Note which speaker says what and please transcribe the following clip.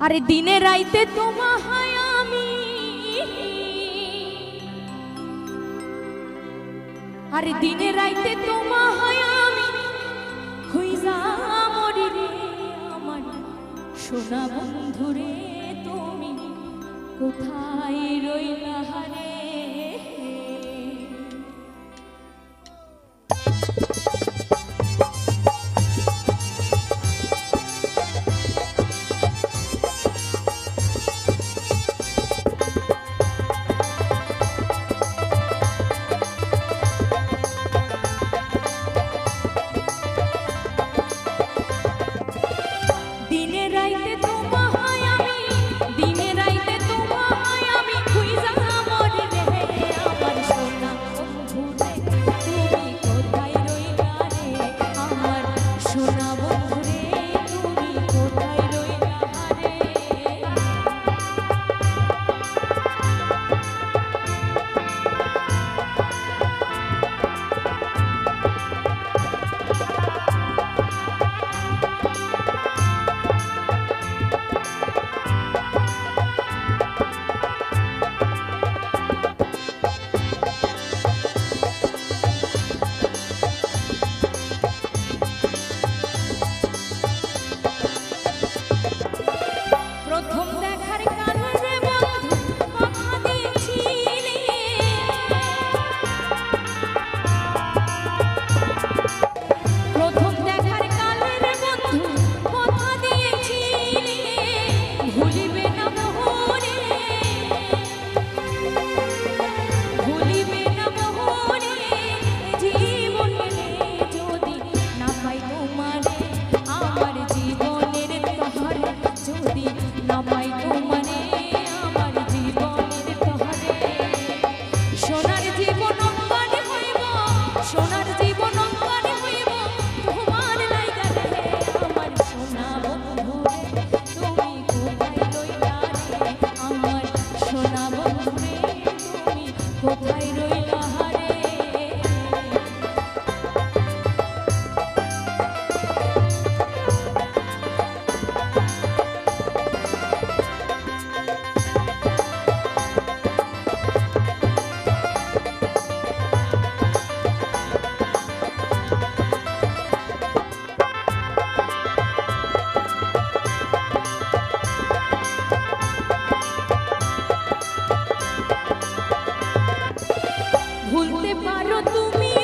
Speaker 1: আরে দিনে রাইতে তোমায় আমি। আরে দিনে রাইতে তোমায় আমি। হইজা মরি রে আমার, সোনা বন্ধু রে তুমি, কোথায় রইলা হারে? কোথায় ভুলতে পারো তুমি।